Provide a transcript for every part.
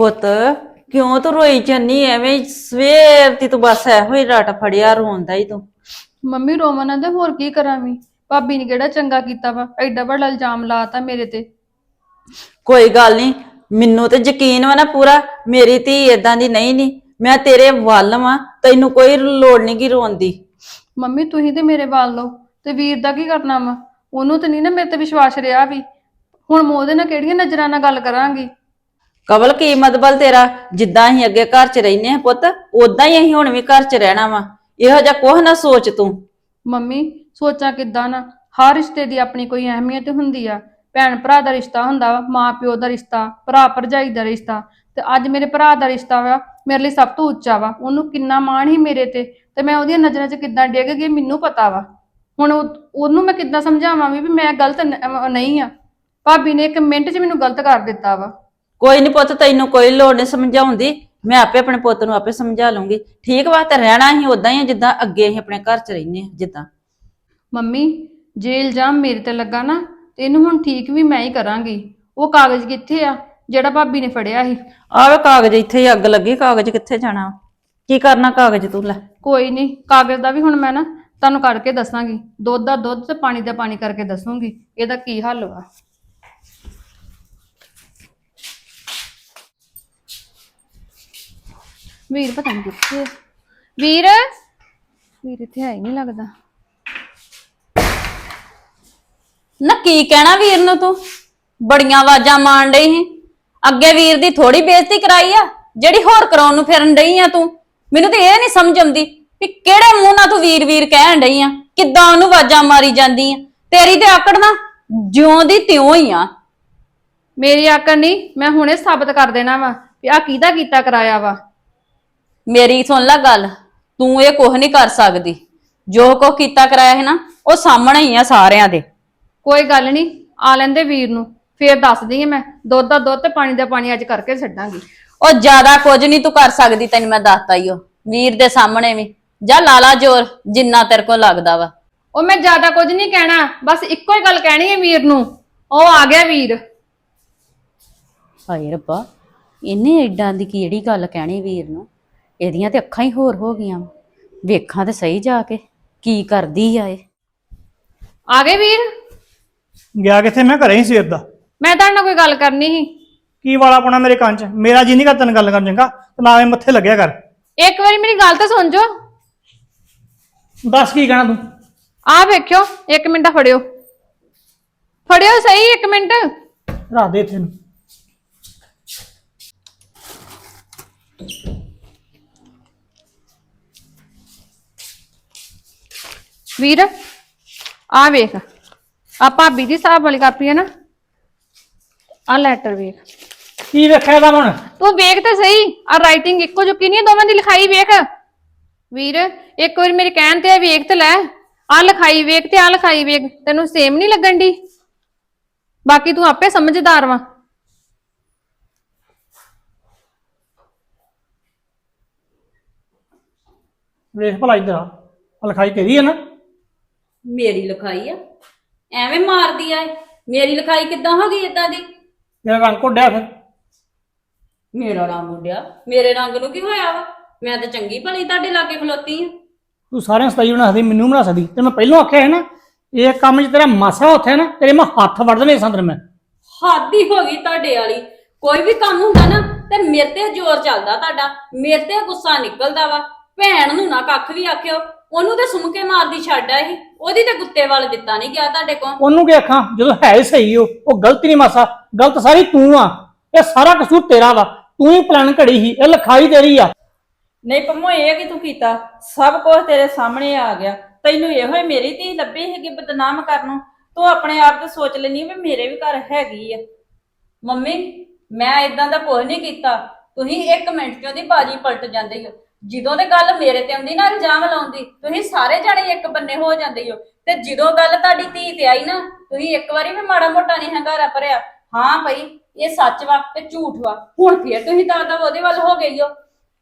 ਪੁੱਤ ਕਿਉਂ ਤੂੰ ਰੋਈ ਜੰਨੀ ਐਵੇਂ ਹੀ ਸਵੇਰ ਦੀ ਤੂੰ ਬਸ ਇਹੋ ਹੀ ਰਟ ਫੜਿਆ ਰੋਂਦਾ ਹੀ ਤੂੰ। ਮੰਮੀ ਰੋਮਨ ਦੇ ਹੋਰ ਕੀ ਕਰਾਂ ਵੀ? ਭਾਬੀ ਨੇ ਕਿਹੜਾ ਚੰਗਾ ਕੀਤਾ ਵਾ? ਐਡਾ ਵੱਡਾ ਇਲਜ਼ਾਮ ਲਾਤਾ ਮੇਰੇ ਤੇ। ਕੋਈ ਗੱਲ ਨਹੀਂ ਮੈਨੂੰ ਤੇ ਯਕੀਨ ਵਾ ਨਾ ਪੂਰਾ ਮੇਰੀ ਧੀ ਇਦਾਂ ਦੀ ਨਹੀਂ ਨਹੀਂ ਮੈਂ ਤੇਰੇ ਵੱਲ ਵਾਂ ਤੈਨੂੰ ਕੋਈ ਲੋੜ ਨਹੀਂ ਗੀ ਰੋਣ ਦੀ। ਮੰਮੀ ਤੁਸੀਂ ਤੇ ਮੇਰੇ ਵੱਲ ਲਓ ਤੇ ਵੀਰ ਦਾ ਕੀ ਕਰਨਾ ਵਾ? ਉਹਨੂੰ ਤੇ ਨਹੀਂ ਨਾ ਮੇਰੇ ਤੇ ਵਿਸ਼ਵਾਸ ਰਿਹਾ ਵੀ। ਹੁਣ ਮੈਂ ਉਹਦੇ ਨਾਲ ਕਿਹੜੀਆਂ ਨਜ਼ਰਾਂ ਨਾਲ ਗੱਲ ਕਰਾਂਗੀ? ਕਬਲ ਕੀ ਮਤਬਲ ਤੇਰਾ, ਜਿੱਦਾਂ ਅਸੀਂ ਅੱਗੇ ਘਰ 'ਚ ਰਹਿੰਦੇ ਹਾਂ ਪੁੱਤ ਉਦਾਂ ਹੀ ਅਸੀਂ ਹੁਣ ਵੀ ਘਰ 'ਚ ਰਹਿਣਾ ਵਾ। ਇਹੋ ਜਿਹਾ ਕੁਛ ਨਾ ਸੋਚ ਤੂੰ। ਮੰਮੀ, ਸੋਚਾਂ ਕਿੱਦਾਂ ਨਾ? ਹਰ ਰਿਸ਼ਤੇ ਦੀ ਆਪਣੀ ਕੋਈ ਅਹਿਮੀਅਤ ਹੁੰਦੀ ਆ। ਭੈਣ ਭਰਾ ਦਾ ਰਿਸ਼ਤਾ ਹੁੰਦਾ ਵਾ, ਮਾਂ ਪਿਓ ਦਾ ਰਿਸ਼ਤਾ, ਭਰਾ ਭਰਜਾਈ ਦਾ ਰਿਸ਼ਤਾ। ਤੇ ਅੱਜ ਮੇਰੇ ਭਰਾ ਦਾ ਰਿਸ਼ਤਾ ਵਾ, ਮੇਰੇ ਲਈ ਸਭ ਤੋਂ ਉੱਚਾ ਵਾ। ਉਹਨੂੰ ਕਿੰਨਾ ਮਾਣ ਹੀ ਮੇਰੇ ਤੇ। ਤੇ ਮੈਂ ਉਹਦੀਆਂ ਨਜ਼ਰਾਂ 'ਚ ਕਿੱਦਾਂ ਡਿੱਗ ਗਈ ਮੈਨੂੰ ਪਤਾ ਵਾ। ਹੁਣ ਉਹ- ਉਹਨੂੰ ਮੈਂ ਕਿੱਦਾਂ ਸਮਝਾਵਾਂ ਵੀ ਵੀ ਮੈਂ ਗਲਤ ਨ- ਅਹ ਨਹੀਂ ਆ। ਭਾਬੀ ਨੇ ਇੱਕ ਮਿੰਟ 'ਚ ਮੈਨੂੰ ਗਲਤ ਕਰ ਦਿੱਤਾ ਵਾ। ਕੋਈ ਨਹੀਂ ਪੁੱਤ ਤੈਨੂੰ ਕੋਈ ਲੋੜ ਨਹੀਂ ਸਮਝਾਉਂਦੀ। ਮੈਂ ਆਪੇ ਆਪਣੇ ਪੁੱਤ ਨੂੰ ਆਪੇ ਸਮਝਾ ਲੂੰਗੀ। ਠੀਕ ਵਾ ਤੇ ਰਹਿਣਾ ਹੀ ਉਦਾਂ ਹੀ ਆ ਜਿੱਦਾਂ ਅੱਗੇ ਅਸੀਂ ਆਪਣੇ ਘਰ 'ਚ ਰਹਿੰਦੇ ਆ ਜਿੱਦਾਂ। ਮੰਮੀ ਜੇ ਇਲਜ਼ਾਮ ਮੇਰੇ ਤੇ ਲੱਗਾ ਨਾ ਤੇ ਇਹਨੂੰ ਹੁਣ ਠੀਕ ਵੀ ਮੈਂ ਹੀ ਕਰਾਂਗੀ। ਉਹ ਕਾਗਜ਼ ਕਿੱਥੇ ਆ ਜਿਹੜਾ ਭਾਬੀ ਨੇ ਫੜਿਆ ਸੀ? ਆਵੇ ਕਾਗਜ਼ ਇੱਥੇ ਹੀ ਅੱਗ ਲੱਗੀ ਕਾਗਜ਼ ਕਿੱਥੇ ਜਾਣਾ? ਕੀ ਕਰਨਾ ਕਾਗਜ਼ ਤੂੰ ਲੈ। ਕੋਈ ਨਹੀਂ ਕਾਗਜ਼ ਦਾ ਵੀ ਹੁਣ ਮੈਂ ਨਾ ਤੁਹਾਨੂੰ ਕਰਕੇ ਦੱਸਾਂਗੀ। ਦੁੱਧ ਦਾ ਦੁੱਧ ਤੇ ਪਾਣੀ ਦਾ ਪਾਣੀ ਕਰਕੇ ਦੱਸੂਗੀ ਇਹਦਾ ਕੀ ਹੱਲ ਵਾ? ਵੀਰ ਪਤਾ ਨਹੀਂ ਕਿੱਥੇ। ਵੀਰ? ਵੀਰ ਇੱਥੇ ਹੈ ਹੀ ਨਹੀਂ ਲੱਗਦਾ। ਨਾ ਕੀ ਕਹਿਣਾ ਵੀਰ ਨੂੰ ਤੂੰ? ਬੜੀਆਂ ਆਵਾਜ਼ਾਂ ਮਾਰਨ ਡਈ ਸੀ। ਅੱਗੇ ਵੀਰ ਦੀ ਥੋੜੀ ਬੇਇੱਜ਼ਤੀ ਕਰਾਈ ਆ ਜਿਹੜੀ ਹੋਰ ਕਰਾਉਣ ਨੂੰ ਫਿਰਨ ਡਈ ਆ ਤੂੰ। ਮੈਨੂੰ ਤੇ ਇਹ ਨਹੀਂ ਸਮਝ ਆਉਂਦੀ ਵੀ ਕਿਹੜੇ ਮੂੰਹ ਨਾਲ ਤੂੰ ਵੀਰ ਵੀਰ ਕਹਿਣ ਡਈ ਆ ਕਿੱਦਾਂ ਉਹਨੂੰ ਆਵਾਜ਼ਾਂ ਮਾਰੀ ਜਾਂਦੀ ਆ। ਤੇਰੀ ਤੇ ਆਕੜ ਨਾ ਜਿਉਂ ਦੀ ਤਿਉਂ ਹੀ ਆ। ਮੇਰੀ ਆਕੜ ਨਹੀਂ ਮੈਂ ਹੁਣੇ ਸਾਬਤ ਕਰ ਦੇਣਾ ਵਾ ਵੀ ਆ ਕਿਹਦਾ ਕੀਤਾ ਕਰਾਇਆ ਵਾ। ਮੇਰੀ ਸੁਣ ਲੈ ਗੱਲ ਤੂੰ ਇਹ ਕੁਝ ਨਹੀਂ ਕਰ ਸਕਦੀ। ਜੋ ਕੁਝ ਕੀਤਾ ਕਰਾਇਆ ਹੈ ਨਾ ਉਹ ਸਾਹਮਣੇ ਹੀ ਆ ਸਾਰਿਆਂ ਦੇ। ਕੋਈ ਗੱਲ ਨਹੀਂ ਆ ਲੈਂਦੇ ਵੀਰ ਨੂੰ ਫੇਰ ਦੱਸਦੀ ਆ ਮੈਂ ਦੁੱਧ ਦਾ ਦੁੱਧ ਤੇ ਪਾਣੀ ਦਾ ਪਾਣੀ ਅੱਜ ਕਰਕੇ ਛੱਡਾਂਗੀ। ਉਹ ਜ਼ਿਆਦਾ ਕੁਝ ਨਹੀਂ ਤੂੰ ਕਰ ਸਕਦੀ ਤੈਨੂੰ ਮੈਂ ਦੱਸਤਾ ਹੀ ਉਹ ਵੀਰ ਦੇ ਸਾਹਮਣੇ ਵੀ। ਜਾ ਲਾਲਾ ਜੋਰ ਜਿੰਨਾ ਤੇਰੇ ਕੋਲ ਲੱਗਦਾ ਵਾ। ਉਹ ਮੈਂ ਜ਼ਿਆਦਾ ਕੁਝ ਨਹੀਂ ਕਹਿਣਾ ਬਸ ਇੱਕੋ ਹੀ ਗੱਲ ਕਹਿਣੀ ਹੈ ਵੀਰ ਨੂੰ। ਉਹ ਆ ਗਿਆ ਵੀਰ। ਹਾਏ ਰੱਬਾ ਇਹਨੇ ਐਡਾਂ ਦੀ ਕਿਹੜੀ ਗੱਲ ਕਹਿਣੀ ਵੀਰ ਨੂੰ? ਇਹਦੀਆਂ ਤੇ ਅੱਖਾਂ ਹੀ ਹੋਰ ਹੋ ਗਈਆਂ ਵੇਖਾਂ ਤੇ ਸਹੀ ਜਾ ਕੇ ਕੀ ਕਰਦੀ ਆ ਇਹ। ਆ ਗਏ ਵੀਰ? ਗਿਆ ਕਿੱਥੇ? ਮੈਂ ਘਰੇ ਹੀ ਸਵੇਰ ਦਾ ਮੈਂ ਤੁਹਾਡੇ ਨਾਲ ਕੋਈ ਗੱਲ ਕਰਨੀ ਸੀ? ਕੀ ਵਾਲਾ ਪਾਉਣਾ ਮੇਰੇ ਕੰਨ 'ਚ? ਮੇਰਾ ਜੀ ਨਹੀਂ ਕਰਦਾ ਤੈਨੂੰ ਗੱਲ ਕਰਨ ਚੰਗਾ। ਤੇ ਨਾ ਐਵੇਂ ਮੱਥੇ ਲੱਗਿਆ ਕਰ। ਇੱਕ ਵਾਰੀ ਮੇਰੀ ਗੱਲ ਤਾਂ ਸੁਣ ਜੋ। ਦੱਸ ਕੀ ਕਹਿਣਾ ਤੂੰ? ਆ ਵੇਖਿਓ ਇੱਕ ਮਿੰਟ ਫੜਿਓ। ਫੜਿਓ ਸਹੀ ਇੱਕ ਮਿੰਟ। ਰੱਖ ਦੇ ਇੱਥੇ ਨੂੰ। ਵੀਰ ਆ ਵੇਖ। ਆ ਭਾਬੀ ਦੀ ਹਿਸਾਬ ਵਾਲੀ ਕਾਪੀ ਹੈ ਨਾ। ਆ ਲੈਟਰ ਵੇਖ। ਕੀ ਵੇਖਿਆ ਇਹਦਾ ਹੁਣ? ਤੂੰ ਵੇਖ ਤਾਂ ਸਹੀ। ਆ ਰਾਈਟਿੰਗ ਇੱਕੋ ਜੁਕੀ ਨਹੀਂ ਦੋਵਾਂ ਦੀ ਲਿਖਾਈ ਵੇਖ। ਵੀਰ ਇੱਕ ਵਾਰੀ ਮੇਰੇ ਕਹਿਣ ਤੇ ਵੇਖ ਤੇ ਲੈ। ਆ ਲਿਖਾਈ ਵੇਖ ਤੇ ਆ ਲਿਖਾਈ ਵੇਖ। ਤੈਨੂੰ ਸੇਮ ਨਹੀਂ ਲੱਗਣ ਦੀ ਬਾਕੀ ਤੂੰ ਆਪੇ ਸਮਝਦਾਰ ਵਾ। ਵੇਖ ਭਲਾ ਇੱਧਰ ਆ। ਲਿਖਾਈ ਤੇਰੀ ਹੈ ਨਾ। ਮੇਰੀ ਲਿਖਾਈ ਆ। ਐਵੇਂ ਮਾਰਦੀ ਆ ਇਹ। ਮੇਰੀ ਲਿਖਾਈ ਕਿੱਦਾਂ ਹੋ ਗਈ ਇਦਾਂ ਦੀ? ਤੇਰਾ ਰੰਗ ਕੋਡਿਆ ਫਿਰ। ਮੇਰਾ ਰੰਗ ਉੱਡਿਆ ਮੇਰੇ ਰੰਗ ਨੂੰ ਕੀ ਹੋਇਆ ਵਾ? ਮੈਂ ਤਾਂ ਚੰਗੀ ਭਲੀ ਤੁਹਾਡੇ ਲਾਗੇ ਖਲੋਤੀ ਆ। ਤੂੰ ਸਾਰਿਆਂ ਸਤਾਈ ਬਣਾ ਸਕਦੀ ਮੈਨੂੰ ਬਣਾ ਸਕਦੀ। ਤੇ ਮੈਂ ਪਹਿਲਾਂ ਆਖਿਆ ਹੈ ਨਾ ਇਹ ਕੰਮ 'ਚ ਤੇਰਾ ਮਾਸਾ ਉੱਥੇ ਨਾ ਤੇਰੇ ਮੈਂ ਹੱਥ ਵੜ ਦੇਣੇ ਸੰਦਰ ਮੈਂ। ਹੱਦ ਹੀ ਹੋ ਗਈ ਤੁਹਾਡੇ ਵਾਲੀ। ਕੋਈ ਵੀ ਕੰਮ ਹੁੰਦਾ ਨਾ ਤੇ ਮੇਰੇ ਤੇ ਜ਼ੋਰ ਚੱਲਦਾ ਤੁਹਾਡਾ। ਮੇਰੇ ਤੇ ਗੁੱਸਾ ਨਿਕਲਦਾ ਵਾ। ਭੈਣ ਨੂੰ ਨਾ ਕੱਖ ਵੀ ਆਖਿਓ। ਉਹਨੂੰ ਤੇ ਸੁਣ ਕੇ ਮਾਰਦੀ ਛੱਡ ਆਈ। ਉਹਦੀ ਤੇ ਗੁੱਤੇ ਵੱਲ ਦਿੱਤਾ ਨਹੀਂ ਗਿਆ ਤੁਹਾਡੇ ਕੋਲ। ਉਹਨੂੰ ਕੀ ਆਖਾਂ? ਜਦੋਂ ਹੈ ਹੀ ਸਹੀ ਉਹ ਉਹ ਗਲਤੀ ਨਹੀਂ ਮਾਸਾ। ਗਲਤ ਸਾਰੀ ਤੂੰ ਆ। ਇਹ ਸਾਰਾ ਕਸੂਰ ਤੇਰਾ ਵਾ। ਤੂੰ ਹੀ ਪਲਾਨ ਘੜੀ ਸੀ। ਇਹ ਲਿਖਾਈ ਤੇਰੀ ਆ। ਨਹੀਂ ਪੰਮੋ ਇਹ ਕੀ ਤੂੰ ਕੀਤਾ? ਸਭ ਕੁਝ ਤੇਰੇ ਸਾਹਮਣੇ ਆ ਗਿਆ। ਤੈਨੂੰ ਇਹੋ ਹੀ ਮੇਰੀ ਧੀ ਲੱਭੀ ਹੈਗੀ ਬਦਨਾਮ ਕਰਨ ਨੂੰ। ਤੂੰ ਆਪਣੇ ਆਪ ਤੇ ਸੋਚ ਲੈਨੀ ਵੀ ਮੇਰੇ ਵੀ ਘਰ ਹੈਗੀ ਆ। ਮੰਮੀ ਮੈਂ ਇਦਾਂ ਦਾ ਕੁਝ ਨਹੀਂ ਕੀਤਾ। ਤੁਸੀਂ 1 ਮਿੰਟ ਚ ਉਹਦੀ ਬਾਜੀ ਪਲਟ ਜਾਂਦੇ ਹੋ। ਜਦੋਂ ਤੇ ਗੱਲ ਮੇਰੇ ਤੇ ਆਉਂਦੀ ਨਾ ਇਲਜ਼ਾਮ ਲਾਉਂਦੀ ਤੁਸੀਂ ਸਾਰੇ ਜਾਣੇ ਇੱਕ ਬੰਨੇ ਹੋ ਜਾਂਦੇ ਹੋ। ਤੇ ਜਦੋਂ ਗੱਲ ਤੁਹਾਡੀ ਧੀ ਤੇ ਆਈ ਨਾ ਤੁਸੀਂ ਇੱਕ ਵਾਰੀ ਵੀ ਮਾੜਾ ਮੋਟਾ ਨਹੀਂ ਹੰਗਾਰਾ ਭਰਿਆ। ਹਾਂ ਭਈ ਇਹ ਸੱਚ ਵਾ ਤੇ ਝੂਠ ਵਾ। ਹੁਣ ਫੇਰ ਤੁਸੀਂ ਤਾਂ ਦਾ ਉਹਦੇ ਵੱਲ ਹੋ ਗਈ ਹੋ।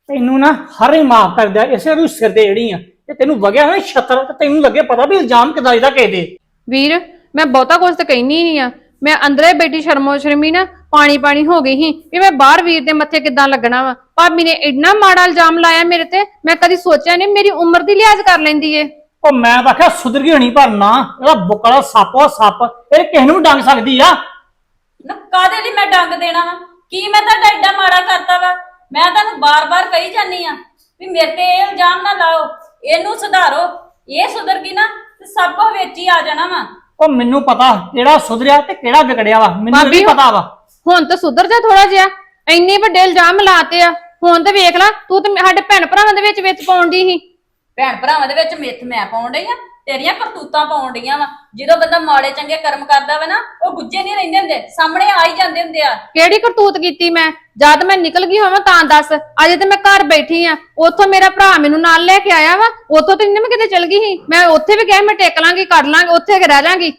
ਤੈਨੂੰ ਨਾ ਹਰ ਹੀ ਮਾਫ ਕਰ ਦਿਆ ਇਸੇ ਨੂੰ ਸਿਰ ਦੇ ਜਿਹੜੀ ਆ ਤੇ ਤੈਨੂੰ ਵਗਿਆ ਹੋਇਆ ਛਤਰ ਤੇ ਤੈਨੂੰ ਲੱਗੇ ਪਤਾ ਵੀ ਇਲਜ਼ਾਮ ਕਿਦਾਂ ਇਹਦਾ ਕਿਸੇ ਦੇ ਵੀਰ ਮੈਂ ਬਹੁਤਾ ਕੁਝ ਤਾਂ ਕਹਿਨੀ ਨਹੀਂ ਆ। ਮੈਂ ਅੰਦਰੇ ਬੈਠੀ ਸ਼ਰਮੋ ਸ਼ਰਮੀ ਨਾ ਪਾਣੀ ਪਾਣੀ ਹੋ ਗਈ ਸੀ ਵੀ ਮੈਂ ਬਾਹਰ ਵੀਰ ਦੇ ਮੱਥੇ ਕਿੱਦਾਂ ਲੱਗਣਾ ਵਾ। ਭਾਬੀ ਨੇ ਇੰਨਾ ਮਾੜਾ ਇਲਜ਼ਾਮ ਲਾਇਆ ਮੇਰੇ ਤੇ ਮੈਂ ਕਦੀ ਸੋਚਿਆ ਨਹੀਂ ਮੇਰੀ ਉਮਰ ਦੀ ਲਿਹਾਜ਼ ਕਰ ਲੈਂਦੀ ਏ। ਉਹ ਮੈਂ ਤਾਂ ਆਖਿਆ ਸੁਧਰ ਗਈ ਹੋਣੀ ਪਰ ਨਾ ਇਹਦਾ ਬੁੱਕਲਾ ਸੱਪ ਉਹ ਸੱਪ। ਇਹ ਕਿਸੇ ਨੂੰ ਵੀ ਡੰਗ ਸਕਦੀ ਆ। ਨਾ ਕਾਦੇ ਲਈ ਮੈਂ ਡੰਗ ਦੇਣਾ ਵਾ? ਕੀ ਮੈਂ ਤੁਹਾਡਾ ਐਡਾ ਮਾੜਾ ਕਰਤਾ ਵਾ? ਮੈਂ ਤੁਹਾਨੂੰ ਬਾਰ-ਬਾਰ ਕਹੀ ਜਾਨੀ ਆ ਵੀ ਮੇਰੇ ਤੇ ਇਹ ਇਲਜ਼ਾਮ ਨਾ ਲਾਓ ਇਹਨੂੰ ਸੁਧਾਰੋ। ਇਹ ਸੁਧਰ ਗਈ ਨਾ ਤੇ ਸਭ ਕੁਝ ਵਿੱਚ ਹੀ ਆ ਜਾਣਾ ਵਾ। ਉਹ ਮੈਨੂੰ ਪਤਾ ਕਿਹੜਾ ਸੁਧਰਿਆ ਤੇ ਕਿਹੜਾ ਵਿਗੜਿਆ ਵਾ। ਮੈਨੂੰ ਭਾਬੀ, ਵੀ ਪਤਾ ਵਾ। ਹੁਣ ਤਾਂ ਸੁਧਰ ਜਾ ਥੋੜਾ ਜਿਹਾ। ਇੰਨੇ ਵੱਡੇ ਇਲਜ਼ਾਮ ਲਾਤੇ ਆ। ਹੁਣ ਤੇ ਵੇਖ ਲੈ ਤੂੰ ਤੇ ਸਾਡੇ ਭੈਣ ਭਰਾਵਾਂ ਦੇ ਵਿੱਚ ਵਿੱਚ ਪਾਉਣ ਦੀ ਸੀ। ਭੈਣ ਭਰਾਵਾਂ ਦੇ ਵਿੱਚ ਮਿੱਥ ਮੈਂ ਪਾਉਣ ਡਈ ਆ ਤੇਰੀਆਂ ਕਰਤੂਤਾਂ ਪਾਉਣ ਡਈਆਂ ਵਾ। ਜਦੋਂ ਬੰਦਾ ਮਾੜੇ ਚੰਗੇ ਕਰਮ ਕਰਦਾ ਵਾ ਨਾ ਉਹ ਗੁੱਜੇ ਨਹੀਂ ਰਹਿੰਦੇ ਹੁੰਦੇ ਸਾਹਮਣੇ ਆ ਹੀ ਜਾਂਦੇ ਹੁੰਦੇ ਆ। ਕਿਹੜੀ ਕਰਤੂਤ ਕੀਤੀ ਮੈਂ? ਜਦ ਮੈਂ ਨਿਕਲ ਗਈ ਹੋਵਾਂ ਤਾਂ ਦੱਸ। ਅਜੇ ਤੇ ਮੈਂ ਘਰ ਬੈਠੀ ਆ। ਉੱਥੋਂ ਮੇਰਾ ਭਰਾ ਮੈਨੂੰ ਨਾਲ ਲੈ ਕੇ ਆਇਆ ਵਾ। ਉੱਥੋਂ ਤੇ ਨਹੀਂ ਮੈਂ ਕਿਤੇ ਚਲ ਗਈ ਸੀ। ਮੈਂ ਉੱਥੇ ਵੀ ਕਿਹਾ ਮੈਂ ਟੇਕ ਲਾਂਗੀ ਕਰ ਲਾਂਗੀ ਉੱਥੇ ਕਿ ਰਹਿ ਜਾਾਂਗੀ।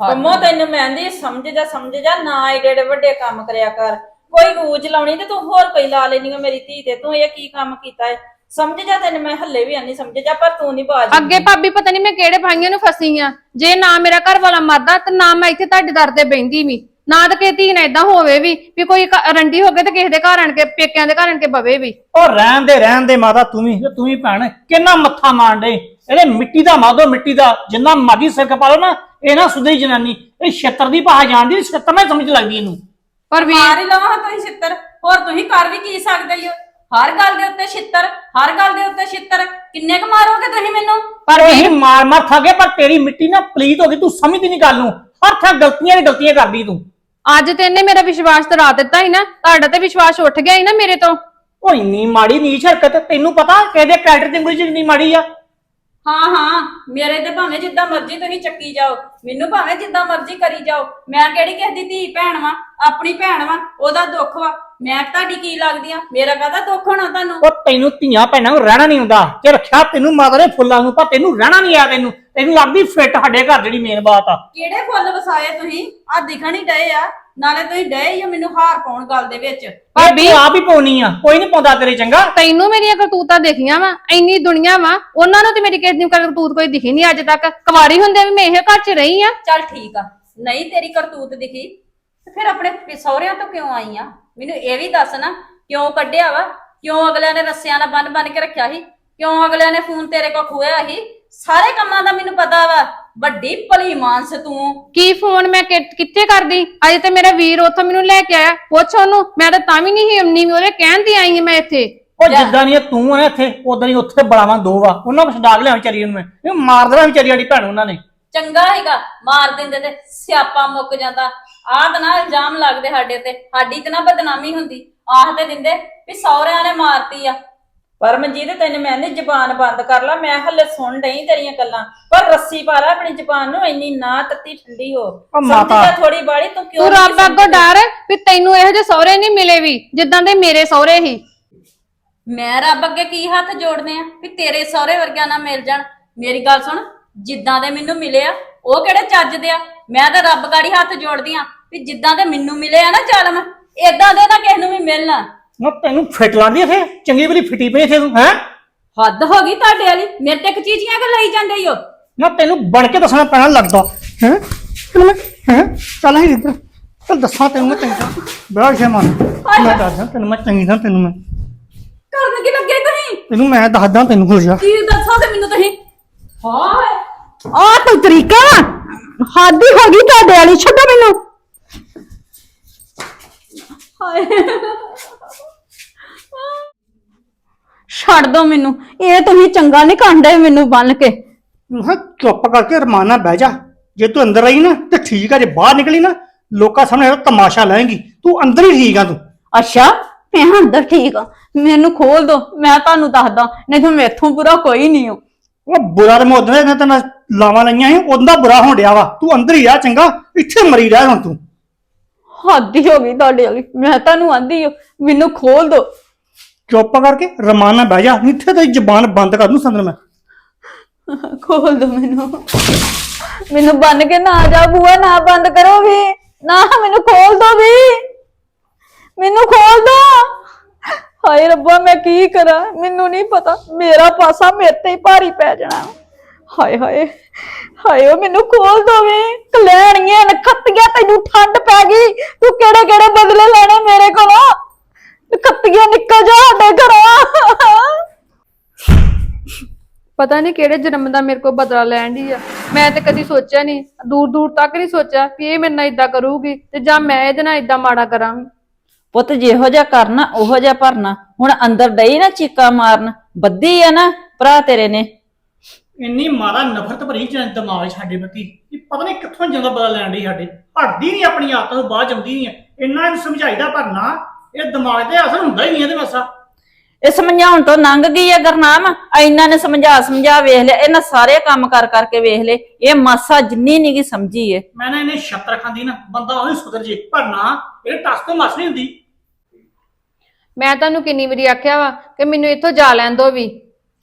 ਕੰਮੋ ਤੈਨੂੰ ਮਹਿੰਦੀ ਸਮਝ ਜਾ ਸਮਝ ਜਾ ਨਾ ਏਡੇ ਏਡੇ ਵੱਡੇ ਕੰਮ ਕਰਿਆ ਕਰ। ਕੋਈ ਗੂਜ ਲਾਉਣੀ ਤੇ ਤੂੰ ਹੋਰ ਕੋਈ ਲਾ ਲੈਣੀ ਓ ਮੇਰੀ ਧੀ ਤੇ। ਤੂੰ ਇਹ ਕੀ ਕੰਮ ਕੀਤਾ ਹੈ ਸਮਝ ਜਾ ਤੈਨੂੰ ਮੈਂ ਹੱਲੇ ਵੀ ਆਨੀ ਸਮਝ ਜਾ ਪਰ ਤੂੰ ਨਹੀਂ ਬਾਜ ਅੱਗੇ ਭਾਬੀ ਪਤਾ ਨਹੀਂ ਮੈਂ ਕਿਹੜੇ ਭਾਈਆਂ ਨੂੰ ਫਸੀ ਆ। ਜੇ ਨਾ ਮੇਰਾ ਘਰ ਵਾਲਾ ਮਰਦਾ ਤੇ ਨਾ ਮੈਂ ਇੱਥੇ ਤੁਹਾਡੇ ਦਰ ਤੇ ਬੈੰਦੀ ਵੀ। ਨਾ ਤਾਂ ਕਿਸੇ ਧੀ ਨਾਲ ਏਦਾਂ ਹੋਵੇ ਵੀ ਵੀ ਕੋਈ ਘ- ਰੰਡੀ ਹੋ ਕੇ ਤੇ ਕਿਸੇ ਦੇ ਘਰ ਆਣ ਕੇ ਪੇਕਿਆਂ ਦੇ ਘਰ ਆਣ ਕੇ ਬਵੇ ਵੀ। ਉਹ ਰਹਿਣ ਦੇ ਰਹਿਣ ਦੇ ਮਾਤਾ ਤੂੰ ਵੀ ਤੇ ਵੀ ਭੈਣ ਕਿੰਨਾ ਮੱਥਾ ਮਾਰਨ ਡੇ ਇਹਦੇ ਮਿੱਟੀ ਦਾ ਮਾਦੋ ਮਿੱਟੀ ਦਾ ਜਿੰਨਾ ਮਰਜ਼ੀ ਸਿਰ ਕਪਾ ਲਓ ਨਾ ਇਹ ਨਾ ਸੁਧਰੀ ਜਨਾਨੀ। ਇਹ ਛੇਤਰ ਦੀ ਭਾਸ਼ਾ ਜਾਣਦੀ ਛੇਤਰ ਨਾਲ ਹੀ ਸਮਝ ਲੱਗਦੀ ਇਹਨੂੰ। ਪਰ ਵੀ ਮਾਰ ਹੀ ਲਵਾਂ ਤੁਸੀਂ ਛਿੱਤਰ। ਹੋਰ ਤੁਸੀਂ ਕਰ ਵੀ ਕੀ ਸਕਦੇ ਹੋ? ਹਰ ਗੱਲ ਦੇ ਉੱਤੇ ਛਿੱਤਰ ਹਰ ਗੱਲ ਦੇ ਉੱਤੇ ਛਿੱਤਰ। ਕਿੰਨੇ ਕੁ ਮਾਰੋਗੇ ਤੁਸੀਂ ਮੈਨੂੰ? ਪਰ ਇਹ ਮਾਰ ਮਾਰ ਥਾਗੇ ਪਰ ਤੇਰੀ ਮਿੱਟੀ ਨਾ ਪਲੀਤ ਹੋ ਗਈ ਤੂੰ ਸਮਝਦੀ ਨਹੀਂ ਗੱਲ ਨੂੰ। ਹਰ ਥਾਂ ਗਲਤੀਆਂ ਹੀ ਗਲਤੀਆਂ ਕਰਦੀ ਤੂੰ। ਅੱਜ ਤੇ ਇਹਨੇ ਮੇਰਾ ਵਿਸ਼ਵਾਸ ਤਰਾ ਦਿੱਤਾ ਹੀ ਨਾ ਤੁਹਾਡਾ ਤੇ ਵਿਸ਼ਵਾਸ ਉੱਠ ਗਿਆ ਹੀ ਨਾ ਮੇਰੇ ਤੋਂ। ਉਹ ਇੰਨੀ ਮਾੜੀ ਨੀਚ ਹਰਕਤ ਤੈਨੂੰ ਪਤਾ ਕਿਹਦੇ ਕੈਰੈਕਟਰ ਦੀ ਇੰਗਲਿਸ਼ ਇੰਨੀ ਮਾੜੀ ਆ? ਹਾਂ ਹਾਂ ਮੇਰੇ ਤੇ ਭਾਵੇਂ ਜਿੱਦਾਂ ਮਰਜ਼ੀ ਤੁਸੀਂ ਚੱਕੀ ਜਾਓ ਮੈਨੂੰ ਭਾਵੇਂ ਜਿੱਦਾਂ ਮਰਜ਼ੀ ਕਰੀ ਜਾਓ ਮੈਂ ਕਿਹੜੀ ਕਿਸੇ ਦੀ ਧੀ ਭੈਣ ਵਾਂ ਆਪਣੀ ਭੈਣ ਵਾਂ ਉਹਦਾ ਦੁੱਖ ਵਾ। ਮੈਂ ਤੁਹਾਡੀ ਕੀ ਲੱਗਦੀ ਆ? ਮੇਰਾ ਕਾਹਦਾ ਦੁੱਖ ਹੋਣਾ ਤੁਹਾਨੂੰ? ਉਹ ਤੈਨੂੰ ਧੀਆਂ ਭੈਣਾਂ ਨੂੰ ਰਹਿਣਾ ਨਹੀਂ ਹੁੰਦਾ। ਤੇ ਰੱਖਿਆ ਤੈਨੂੰ ਨੇ ਫੁੱਲਾਂ ਨੂੰ ਪਰ ਤੈਨੂੰ ਰਹਿਣਾ ਨਹੀਂ ਆ ਤੈਨੂੰ। ਤੈਨੂੰ ਲੱਗਦੀ ਫਿੱਟ ਸਾਡੇ ਘਰ ਜਿਹੜੀ ਮੇਨ ਬਾਤ ਆ। ਕਿਹੜੇ ਫੁੱਲ ਵਸਾਏ ਤੁਸੀਂ? ਆ ਦਿਖਣ ਹੀ ਡਏ ਆ। ਨਾਲੇ ਤੁਸੀਂ ਡਏ ਹੀ ਆ ਮੈਨੂੰ ਹਾਰ ਪਾਉਣ ਗੱਲ ਦੇ ਵਿੱਚ। ਭਾਬੀ। ਆਪ ਹੀ ਪਾਉਣੀ ਆ। ਕੋਈ ਨਹੀਂ ਪਾਉਂਦਾ ਤੇਰੇ ਚੰਗਾ। ਤੈਨੂੰ ਮੇਰੀਆਂ ਕਰਤੂਤਾਂ ਦੇਖੀਆਂ ਵਾ ਇੰਨੀ ਦੁਨੀਆ ਵਾ ਉਹਨਾਂ ਨੂੰ ਤੇ ਮੇਰੀ ਕਿਸੇ ਦੀ ਕਰਤੂਤ ਕੋਈ ਦਿਖੀ ਨਹੀਂ ਅੱਜ ਤੱਕ। ਕੁਵਾਰੀ ਹੁੰਦੇ ਵੀ ਮੈਂ ਇਹ ਘਰ 'ਚ ਰਹੀ ਆ। ਚੱਲ ਠੀਕ ਆ। ਨਹੀਂ ਤੇਰੀ ਕਰਤੂਤ ਦਿਖੀ। ਤੇ ਫਿਰ ਆਪਣੇ ਸਹੁਰਿਆਂ ਤੋਂ ਕਿਉਂ ਆਈ ਆ? ਮੈਨੂੰ ਇਹ ਵੀ ਦੱਸ ਨਾ ਕਿਉਂ ਕੱਢਿਆ ਵਾ? ਕਿਉਂ ਅਗਲਿਆਂ ਨੇ ਰੱਸਿਆਂ ਨਾਲ ਬੰਨ ਬੰਨ ਕੇ ਰੱਖਿਆ ਸੀ? ਕਿਉਂ ਅਗਲਿਆਂ ਨੇ ਫੋਨ ਤੇਰੇ ਕੋਲ ਖੋਇਆ ਸੀ? ਸਾਰੇ ਕੰਮਾਂ ਦਾ ਮੈਨੂੰ ਪਤਾ ਵਾ। ਵੱਡੀ ਭਲੀ ਮਾਨਸ ਤੂੰ। ਕੀ ਫੋਨ ਮੈਂ ਕਿ- ਕਿੱਥੇ ਕਰਦੀ? ਅੱਜ ਤੇ ਮੇਰਾ ਵੀਰ ਉੱਥੋਂ ਮੈਨੂੰ ਲੈ ਕੇ ਆਇਆ। ਪੁੱਛ ਉਹਨੂੰ। ਮੈਂ ਤਾਂ ਤਾਂ ਵੀ ਨਹੀਂ ਸੀ ਅੰਨੀ ਵੀ ਉਹਦੇ ਕਹਿਣ ਦੀ ਆਈ ਹਾਂ ਮੈਂ ਇੱਥੇ। ਉਹ ਜਿੱਦਾਂ ਨਹੀਂ ਤੂੰ ਆ ਨਾ ਇੱਥੇ ਉਦਾਂ ਹੀ ਉੱਥੇ ਬੜਾਵਾਂ ਦੋ ਵਾ। ਉਹਨਾਂ ਨੂੰ ਛਡਾਕ ਲਿਆ ਵਿਚਾਰੀ ਨੂੰ ਮੈਂ। ਇਹ ਮਾਰ ਦੇਣਾ ਵਿਚਾਰੀ ਸਾਡੀ ਭੈਣ ਉਹਨਾਂ ਨੇ। ਚੰਗਾ ਹੈਗਾ। ਮਾਰ ਦਿੰਦੇ ਤੇ ਸਿਆਪਾ ਮੁੱਕ ਜਾਂਦਾ। ਆਹ ਤਾਂ ਨਾ ਇਲਜ਼ਾਮ ਲੱਗਦੇ ਸਾਡੇ ਤੇ। ਸਾਡੀ ਤੇ ਨਾ ਬਦਨਾਮੀ ਹੁੰਦੀ। ਆਖ ਤੇ ਦਿੰਦੇ ਵੀ ਸਹੁਰਿਆਂ ਨੇ ਮਾਰਤੀ ਆ। ਪਰ ਮਨਜੀਤ ਤੈਨੂੰ ਮੈਂ ਨਹੀਂ ਜ਼ਬਾਨ ਬੰਦ ਕਰ ਲਾ ਮੈਂ ਹੱਲੇ ਸੁਣ ਡਈ ਤੇਰੀਆਂ ਗੱਲਾਂ। ਪਰ ਰੱਸੀ ਪਾ ਲੈ ਆਪਣੀ ਜ਼ਬਾਨ ਨੂੰ ਇੰਨੀ ਨਾ ਤੱਤੀ ਠੰਡੀ ਹੋ। ਮਾਤਾ। ਜਾ ਥੋੜੀ ਬਾੜੀ ਤੂੰ ਕਿਉਂ ਤੂੰ ਨਹੀਂ ਰੱਬ ਅੱਗੋਂ ਡਰ ਵੀ ਤੈਨੂੰ ਇਹੋ ਜਿਹੇ ਸਹੁਰੇ ਨਹੀਂ ਮਿਲੇ ਵੀ ਜਿੱਦਾਂ ਦੇ ਮੇਰੇ ਸਹੁਰੇ ਸੀ ਮੈਂ ਰੱਬ ਅੱਗੇ ਕੀ ਹੱਥ ਜੋੜਨੇ ਆ ਵੀ ਤੇਰੇ ਸਹੁਰੇ ਵਰਗਿਆਂ ਨਾਲ ਮਿਲ ਜਾਣ। ਮੇਰੀ ਗੱਲ ਸੁਣ ਜਿੱਦਾਂ ਦੇ ਮੈਨੂੰ ਮਿਲੇ ਆ ਉਹ ਕਿਹੜੇ ਚੱਜਦੇ ਆ? ਮੈਂ ਤਾਂ ਰੱਬ ਗਾੜੀ ਹੱਥ ਜੋੜਦੀ ਆ। ਵੀ ਜਿੱਦਾਂ ਦੇ ਮੈਨੂੰ ਮਿਲੇ ਆ ਨਾ ਜ਼ਾਲਮ ਏਦਾਂ ਦੇ ਨਾ ਕਿਸੇ ਨੂੰ ਵੀ ਮਿਲਣਾ। ਨਾ ਤੈਨੂੰ ਫਿੱਟ ਲਾਂਦੀ ਇੱਥੇ ਚੰਗੀ ਬਲੀ ਫਿੱਟੀ ਪਈ ਇੱਥੇ ਤੂੰ ਹੈ? ਹੱਦ ਹੋ ਗਈ ਤੁਹਾਡੇ ਵਾਲੀ ਮੇਰੇ ਤੇ ਕਚੀਚੀਆਂ ਕਿ ਲਈ ਜਾਂਦੇ ਓ। ਨਾ ਤੈਨੂੰ ਬਣ ਕੇ ਦੱਸਣਾ ਪੈਣਾ ਲੱਗਦਾ ਹੈ? ਤੈਨੂੰ ਮੈਂ ਹੈ? ਚੱਲ ਹੀ ਇੱਧਰ ਚੱਲ ਦੱਸਾਂ ਤੈਨੂੰ ਮੈਂ ਚੰਗਾ। ਬੜਾ ਸ਼ਰਮਾਨ ਮੈਂ ਦੱਸਦਾ ਤੈਨੂੰ ਮੈਂ ਚੰਗੀ ਤਰ੍ਹਾਂ ਤੈਨੂੰ ਮੈਂ। ਕਰਨ ਕੀ ਲੱਗੇ ਤੁਸੀਂ? ਤੈਨੂੰ ਮੈਂ ਦੱਸਦਾ ਤੈਨੂੰ ਹੋ ਜਾ ਕੀ ਦੱਸੋ ਤੇ ਮੈਨੂੰ ਤੁਸੀਂ? ਹਾਏ। ਆ ਕੋਈ ਤਰੀਕਾ? ਹੱਦ ਹੀ ਹੋ ਗਈ ਤੁਹਾਡੇ ਵਾਲੀ ਛੱਡੋ ਮੈਨੂੰ। ਹਾਏ ਛੱਡ ਦੋ ਮੈਨੂੰ। ਇਹ ਤੁਸੀਂ ਚੰਗਾ ਨਹੀਂ ਕਾਂਡੇ ਮੈਨੂੰ ਬੰਨ ਕੇ। ਮੈਂ ਕਿਹਾ ਚੁੱਪ ਕਰਕੇ ਰਮਾਨਾ ਬਹਿ ਜਾ। ਜੇ ਤੂੰ ਅੰਦਰ ਆਈ ਨਾ ਤੇ ਠੀਕ ਆ ਜੇ ਬਾਹਰ ਨਿਕਲੀ ਨਾ ਲੋਕਾਂ ਸਾਹਮਣੇ ਇਹਦਾ ਤਮਾਸ਼ਾ ਲਾਏਂਗੀ। ਤੂੰ ਅੰਦਰ ਹੀ ਠੀਕ ਆ ਤੂੰ। ਅੱਛਾ ਮੈਂ ਅੰਦਰ ਠੀਕ ਆ। ਮੈਨੂੰ ਖੋਲ ਦੋ ਮੈਂ ਤੁਹਾਨੂੰ ਦੱਸਦਾ। ਨਹੀਂ ਤਾਂ ਮੇਥੋਂ ਬੁਰਾ ਕੋਈ ਨਹੀਂ ਹੋ ਉਹ ਬੁਰਾ ਤੇ ਮੈਂ ਉਦੋਂ ਨੇ ਤੈਨੂੰ ਲਾਵਾਂ ਲਾਈਆਂ ਸੀ ਉਹਦਾ ਬੁਰਾ ਹੋਣ ਡਿਆ ਵਾ। ਤੂੰ ਅੰਦਰ ਹੀ ਆ ਚੰਗਾ ਇੱਥੇ ਮਰੀ ਰਹਿ ਹੁਣ ਤੂੰ। ਹੱਦ ਹੀ ਹੋ ਗਈ ਤੁਹਾਡੇ ਵਾਲੀ ਮੈਂ ਤੁਹਾਨੂੰ ਆਂਦੀ ਹਾਂ ਮੈਨੂੰ ਖੋਲ ਦੋ। ਚੁੱਪ ਕਰਕੇ ਰਮਾਨਾ ਬਹਿ ਜਾ। ਇੱਥੇ ਤੇਰੀ ਜ਼ਬਾਨ ਬੰਦ ਕਰ ਦੂੰ ਸੰਦਰ ਮੈਂ। ਖੋਲ ਦੋ ਮੈਨੂੰ। ਮੈਨੂੰ ਬੰਨ ਕੇ ਨਾ ਜਾ ਬੂਆ ਨਾ ਬੰਦ ਕਰੋ ਵੀ। ਨਾ ਮੈਨੂੰ ਖੋਲ ਦੋ ਵੀ। ਮੈਨੂੰ ਖੋਲ ਦੋ। ਹਾਏ ਰੱਬਾ ਮੈਂ ਕੀ ਕਰਾਂ? ਮੈਨੂੰ ਨਹੀਂ ਪਤਾ। ਮੇਰਾ ਪਾਸਾ ਮੇਰੇ ਤੇ ਹੀ ਭਾਰੀ ਪੈ ਜਾਣਾ। ਹਾਏ ਹਾਏ ਹਾਏ ਓ ਮੈਨੂੰ ਖੋਲ ਦੋਵੇਂ ਕਲੈਣੀਆਂ ਨਖੱਤੀਆਂ ਤੈਨੂੰ ਠੰਡ ਪੈ ਗਈ ਤੂੰ ਕਿਹੜੇ ਕਿਹੜੇ ਬਦਲੇ ਲੈਣੇ ਮੇਰੇ ਕੋਲੋਂ? ਨਖੱਤੀਆਂ ਨਿਕਲ ਜਾ ਸਾਡੇ ਘਰੋਂ। ਪਤਾ ਨਹੀਂ ਕਿਹੜੇ ਜਨਮ ਦਾ ਮੇਰੇ ਕੋਲ ਬਦਲਾ ਲੈਣ ਦੀ ਆ। ਮੈਂ ਤੇ ਕਦੀ ਸੋਚਿਆ ਨਹੀਂ ਦੂਰ ਦੂਰ ਤੱਕ ਨਹੀਂ ਸੋਚਿਆ ਵੀ ਇਹ ਮੇਰੇ ਨਾਲ ਇਦਾਂ ਕਰੂਗੀ ਤੇ ਜਾਂ ਮੈਂ ਇਹਦੇ ਨਾਲ ਇਦਾਂ ਮਾੜਾ ਕਰਾਂਗੀ। ਪੁੱਤ ਜਿਹੋ ਜਿਹਾ ਕਰਨਾ ਉਹੋ ਜਿਹਾ ਭਰਨਾ। ਹੁਣ ਅੰਦਰ ਡਈ ਨਾ ਚੀਕਾ ਮਾਰਨ ਬੱਦੀ ਆ ਨਾ ਭਰਾ ਤੇਰੇ ਨੇ। ਇੰਨੀ ਮਾਰਾ ਨਫ਼ਰਤ ਭਰੀ ਚ ਦਿਮਾਗ 'ਚ ਸਾਡੇ ਪ੍ਰਤੀ ਕਿ ਪਤਾ ਨਹੀਂ ਕਿੱਥੋਂ ਜਾਂਦਾ ਬਦਲਾ ਲੈਣ ਦੀ ਸਾਡੇ। ਹਟਦੀ ਨਹੀਂ ਆਪਣੀ ਆਦਤ ਤੋਂ ਬਾਅਦ ਜੰਮਦੀ ਨਹੀਂ ਹੈ ਇੰਨਾ ਇਹਨੂੰ ਸਮਝਾਈਦਾ ਪਰ ਨਾ ਇਹ ਦਿਮਾਗ ਤੇ ਅਸਰ ਹੁੰਦਾ ਹੀ ਨਹੀਂ ਇਹਦੇ ਵਸਾ ਇਹ ਸਮਝਾਉਣ ਤੋਂ ਲੰਘ ਗਈ ਹੈ ਗਰਨਾਮ? ਇੰਨਾ ਨੇ ਸਮਝਾ ਸਮਝਾ ਵੇਖ ਲਿਆ ਇਹਨਾਂ ਸਾਰੇ ਕੰਮ ਕਰ ਕਰਕੇ ਵੇਖ ਲਏ। ਇਹ ਮਾਸਾ ਜਿੰਨੀ ਨੀ ਗੀ ਸਮਝੀ ਏ। ਮੈਂ ਨਾ ਇਹਨੇ ਛੱਤਰ ਖਾਂਦੀ ਨਾ ਬੰਦਾ ਉਹਨੂੰ ਸੁਧਰ ਜੇ। ਪਰ ਨਾ ਇਹ ਟਸ ਤੋਂ ਮਸ ਨਹੀਂ ਹੁੰਦੀ। ਮੈਂ ਤੁਹਾਨੂੰ ਕਿੰਨੀ ਵਾਰੀ ਆਖਿਆ ਵਾ ਕਿ ਮੈਨੂੰ ਇੱਥੋਂ ਜਾ ਲੈਣ ਦੋ ਵੀ।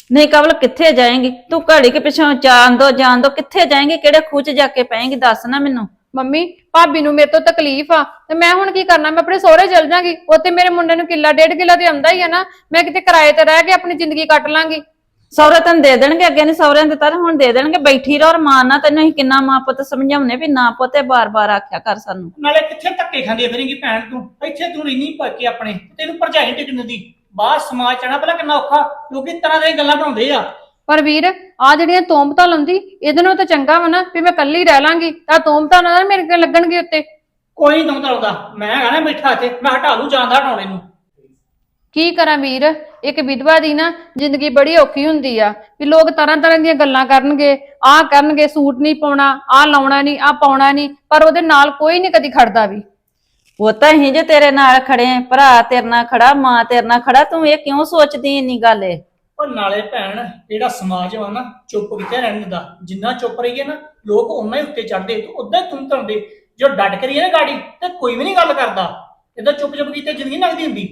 ਨਹੀਂ ਕਵਲ ਕਿੱਥੇ ਜਾਏਂਗੀ? ਤੂੰ ਘੜੀ ਕੇ ਪਿੱਛੋਂ ਜਾਣ ਦੋ ਜਾਣ ਦੋ ਕਿੱਥੇ ਜਾਏਂਗੀ? ਕਿਹੜੇ ਖੂਹ 'ਚ ਜਾ ਕੇ ਪਏਂਗੀ? ਦੱਸ ਨਾ ਮੈਨੂੰ। ਮੰਮੀ ਭਾਬੀ ਨੂੰ ਮੇਰੇ ਤੋਂ ਤਕਲੀਫ ਆ ਤੇ ਮੈਂ ਹੁਣ ਕੀ ਕਰਨਾ? ਮੈਂ ਆਪਣੇ ਸਹੁਰੇ ਚਲ ਜਾਗੀ। ਉੱਥੇ ਮੇਰੇ ਮੁੰਡੇ ਨੂੰ ਕਿੱਲਾ ਡੇਢ ਕਿੱਲਾ ਤੇ ਆਉਂਦਾ ਹੀ ਆ ਨਾ। ਮੈਂ ਕਿਤੇ ਕਿਰਾਏ ਤੇ ਰਹਿ ਕੇ ਆਪਣੀ ਜ਼ਿੰਦਗੀ ਕੱਟ ਲਾਂਗੀ। ਸਹੁਰੇ ਤੈਨੂੰ ਦੇ ਦੇਣਗੇ? ਅੱਗੇ ਨਹੀਂ ਸਹੁਰਿਆਂ ਦੇ ਤਾਂ ਹੁਣ ਦੇ ਦੇਣਗੇ। ਬੈਠੀ ਰਹੋ ਰਮਾਨ ਨਾਲ ਤੈਨੂੰ ਅਸੀਂ ਕਿੰਨਾ ਮਾਂ ਪੁੱਤ ਸਮਝਾਉਨੇ ਵੀ ਨਾ ਪੁੱਤੇ ਬਾਰ-ਬਾਰ ਆਖਿਆ ਕਰ ਸਾਨੂੰ। ਨਾਲੇ ਕਿੱਥੇ ਧੱਕੇ ਖਾਂਦੀ ਫਿਰੇਂਗੀ ਭੈਣ ਤੂੰ? ਇੱਥੇ ਤੂੰ ਰਹਿਨੀ ਪੱਕੇ ਆਪਣੇ ਤੈਨੂੰ ਭਰਜਾਈ ਟਿਕਣ ਦੀ ਬਾਹਰ ਸਮਾਜ ਚਣਾ ਪਹਿਲਾਂ ਕਿੰਨਾ ਔਖਾ ਲੋਕੀ ਤਰ੍ਹਾਂ ਦੀਆਂ ਗੱਲਾਂ ਬਣਾਉਂਦੇ ਆ। ਪਰ ਵੀਰ ਆ ਜਿਹੜੀਆਂ ਤੋਮਤਾਂ ਲਾਉਂਦੀ ਇਹਦੇ ਨਾਲੋਂ ਤਾਂ ਚੰਗਾ ਵਾ ਨਾ ਵੀ ਮੈਂ ਕੱਲੀ ਰਹਿ ਲਾਂਗੀ ਤਾਂ ਤੋਮਤਾਂ ਨਾ ਮੇਰੇ ਕੋਲ ਲੱਗਣਗੇ ਉੱਤੇ। ਕੋਈ ਨਹੀਂ ਦਮਦਾ ਮੈਂ ਹੈਗਾ ਨਾ ਬੈਠਾ ਇੱਥੇ ਮੈਂ ਹਟਾ ਲੂ ਜਾਂਦਾ ਹਟਾਉਣੇ ਨੂੰ ਕੀ ਕਰਾਂ ਵੀਰ ਇੱਕ ਵਿਧਵਾ ਦੀ ਨਾ ਜ਼ਿੰਦਗੀ ਬੜੀ ਔਖੀ ਹੁੰਦੀ ਆ ਵੀ ਲੋਕ ਤਰ੍ਹਾਂ ਤਰ੍ਹਾਂ ਦੀਆਂ ਗੱਲਾਂ ਕਰਨਗੇ ਆਹ ਕਰਨਗੇ ਸੂਟ ਨਹੀਂ ਪਾਉਣਾ ਆਹ ਲਾਉਣਾ ਨਹੀਂ ਆਹ ਪਾਉਣਾ ਨਹੀਂ ਪਰ ਉਹਦੇ ਨਾਲ ਕੋਈ ਨਹੀਂ ਕਦੀ ਖੜਦਾ ਵੀ। ਉਹ ਤਾਂ ਅਸੀਂ ਜੇ ਤੇਰੇ ਨਾਲ ਖੜੇ ਆਂ, ਭਰਾ ਤੇਰੇ ਨਾਲ ਖੜਾ ਮਾਂ ਤੇਰੇ ਨਾਲ ਖੜਾ ਤੂੰ ਇਹ ਕਿਉਂ ਸੋਚਦੀ ਇੰਨੀ ਗੱਲ ਏ? ਪਰ ਨਾਲੇ ਭੈਣ ਜਿਹੜਾ ਸਮਾਜ ਵਾ ਨਾ ਚੁੱਪ ਕਿਤੇ ਰਹਿਣ ਦਿੰਦਾ ਜਿੰਨਾ ਚੁੱਪ ਰਹੀਏ ਨਾ ਲੋਕ ਉਹਨਾਂ ਹੀ ਉੱਤੇ ਚੜਦੇ ਉਦਾਂ ਹੀ ਤੁਮ ਤੁੰਦੇ ਜੋ ਡਟ ਕਰੀਏ ਨਾ ਗਾੜੀ ਤੇ ਕੋਈ ਵੀ ਨਹੀਂ ਗੱਲ ਕਰਦਾ। ਇਦਾਂ ਚੁੱਪ ਚੁੱਪ ਕੀਤੇ ਜ਼ਿੰਦਗੀ ਲੰਘਦੀ ਹੁੰਦੀ।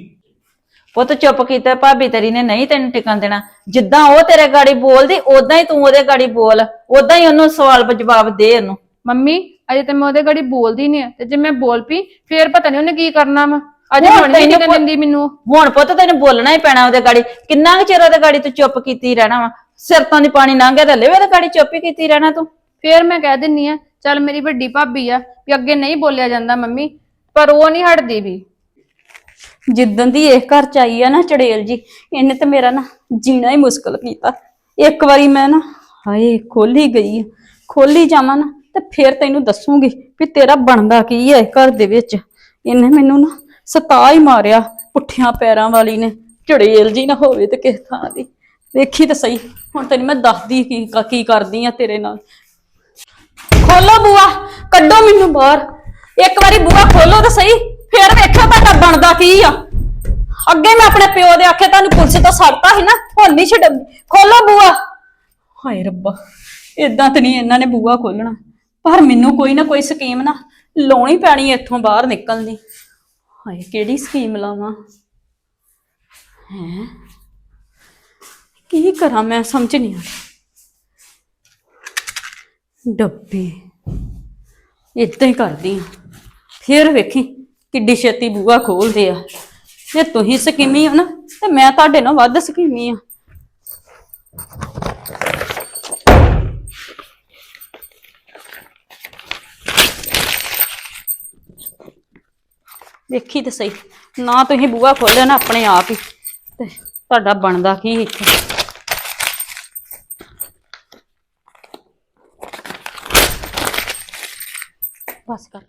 ਪੁੱਤ ਚੁੱਪ ਕੀਤਾ ਭਾਬੀ ਤੇਰੀ ਨੇ ਨਹੀਂ ਤੈਨੂੰ ਟਿਕਣ ਦੇਣਾ। ਜਿੱਦਾਂ ਉਹ ਤੇਰੇ ਗਾੜੀ ਬੋਲਦੀ ਉਦਾਂ ਹੀ ਤੂੰ ਉਹਦੇ ਗਾੜੀ ਬੋਲ। ਉਦਾਂ ਹੀ ਉਹਨੂੰ ਸਵਾਲ ਜਵਾਬ ਦੇ ਉਹਨੂੰ। ਮੰਮੀ ਅਜੇ ਤੇ ਮੈਂ ਉਹਦੇ ਗਾੜੀ ਬੋਲਦੀ ਨਹੀਂ ਆ। ਤੇ ਜੇ ਮੈਂ ਬੋਲ ਪਈ ਫੇਰ ਪਤਾ ਨਹੀਂ ਉਹਨੇ ਕੀ ਕਰਨਾ ਵਾ। ਅਜੇ ਹੁਣ ਨਹੀਂ ਪ- ਦਿੰਦੀ ਮੈਨੂੰ। ਹੁਣ ਪੁੱਤ ਤੈਨੂੰ ਬੋਲਣਾ ਹੀ ਪੈਣਾ ਉਹਦੇ ਗਾੜੀ ਕਿੰਨਾ ਕੁ ਚਿਰ ਉਹਦੇ ਗਾੜੀ ਤੂੰ ਚੁੱਪ ਕੀਤੀ ਰਹਿਣਾ ਵਾ? ਸਿਰ ਤੋਂ ਦੀ ਪਾਣੀ ਲੰਘਿਆ ਤੇ ਲੈ ਉਹਦੇ ਗਾੜੀ ਚੁੱਪ ਹੀ ਕੀਤੀ ਰਹਿਣਾ ਤੂੰ। ਫੇਰ ਮੈਂ ਕਹਿ ਦਿੰਨੀ ਆ ਚੱਲ ਮੇਰੀ ਵੱਡੀ ਭਾਬੀ ਆ ਵੀ ਅੱਗੇ ਨਹੀਂ ਬੋਲਿਆ ਜਾਂਦਾ ਮੰਮੀ ਪਰ ਉਹ ਨਹੀਂ ਹਟਦੀ ਵੀ। ਜਿੱਦਣ ਦੀ ਇਹ ਘਰ ਚ ਆਈ ਆ ਨਾ ਚੜੇਲ ਜੀ ਇਹਨੇ ਤੇ ਮੇਰਾ ਨਾ ਜੀਣਾ ਹੀ ਮੁਸ਼ਕਲ ਕੀਤਾ। ਇੱਕ ਵਾਰੀ ਮੈਂ ਨਾ ਹਾਏ ਖੋਲੀ ਗਈ। ਖੋਲੀ ਜਾਵਾਂ ਨਾ ਤੇ ਫਿਰ ਤੈਨੂੰ ਦੱਸੂਗੀ ਵੀ ਤੇਰਾ ਬਣਦਾ ਕੀ ਹੈ ਘਰ ਦੇ ਵਿੱਚ। ਇਹਨੇ ਮੈਨੂੰ ਨਾ ਸਤਾ ਹੀ ਮਾਰਿਆ ਪੁੱਠਿਆਂ ਪੈਰਾਂ ਵਾਲੀ ਨੇ। ਚੜੇਲ ਜੀ ਨਾ ਹੋਵੇ ਤੇ ਕਿਸ ਥਾਂ ਦੀ। ਵੇਖੀ ਤਾਂ ਸਹੀ। ਹੁਣ ਤੈਨੂੰ ਮੈਂ ਦੱਸਦੀ ਕੀ ਕੀ ਕਰਦੀ ਆ ਤੇਰੇ ਨਾਲ। ਖੋਲੋ ਬੂਆ, ਕੱਢੋ ਮੈਨੂੰ ਬਾਹਰ। ਇੱਕ ਵਾਰੀ ਬੂਆ ਖੋਲੋ ਤਾਂ ਸਹੀ। ਫੇਰ ਵੇਖੋ ਤੁਹਾਡਾ ਬਣਦਾ ਕੀ ਆ। ਅੱਗੇ ਮੈਂ ਆਪਣੇ ਪਿਓ ਦੇ ਆਖੇ ਤੁਹਾਨੂੰ ਪੁਲਿਸ ਤੋਂ ਸੜਤਾ ਸੀ ਨਾ, ਹੁਣ ਨਹੀਂ ਛੱਡ ਖੋਲੋ ਬੂਆ। ਹਾਏ ਰੱਬਾ ਇਦਾਂ ਤੇ ਨਹੀਂ ਇਹਨਾਂ ਨੇ ਬੂਆ ਖੋਲਣਾ। ਪਰ ਮੈਨੂੰ ਕੋਈ ਨਾ ਕੋਈ ਸਕੀਮ ਨਾ ਲਾਉਣੀ ਪੈਣੀ ਹੈ ਇੱਥੋਂ ਬਾਹਰ ਨਿਕਲਣ। ਦੀ ਹਾਏ, ਕਿਹੜੀ ਸਕੀਮ ਲਾਵਾਂ? ਹੈ? ਕੀ ਕਰਾਂ ਮੈਂ, ਸਮਝ ਨਹੀਂ ਆ ਰਹੀ। ਡੱਬੇ। ਇਦਾਂ ਹੀ ਕਰਦੀ ਆ ਫਿਰ ਵੇਖੀ ਕਿੱਡੀ ਛੇਤੀ ਬੂਆ ਖੋਲਦੇ ਆ। ਜੇ ਤੁਸੀਂ ਸਕੀਮੀ ਹੋ ਨਾ, ਤੇ ਮੈਂ ਤੁਹਾਡੇ ਨਾਲ ਵੱਧ ਸਕੀਮੀ ਆ। ਵੇਖੀ ਤੇ ਸਹੀ। ਨਾ ਤੁਸੀਂ ਬੂਆ ਖੋਲਿਆ ਨਾ ਆਪਣੇ ਆਪ ਹੀ। ਤੇ ਤੁਹਾਡਾ ਬਣਦਾ ਕੀ ਇੱਥੇ? ਬਸ ਕਰ।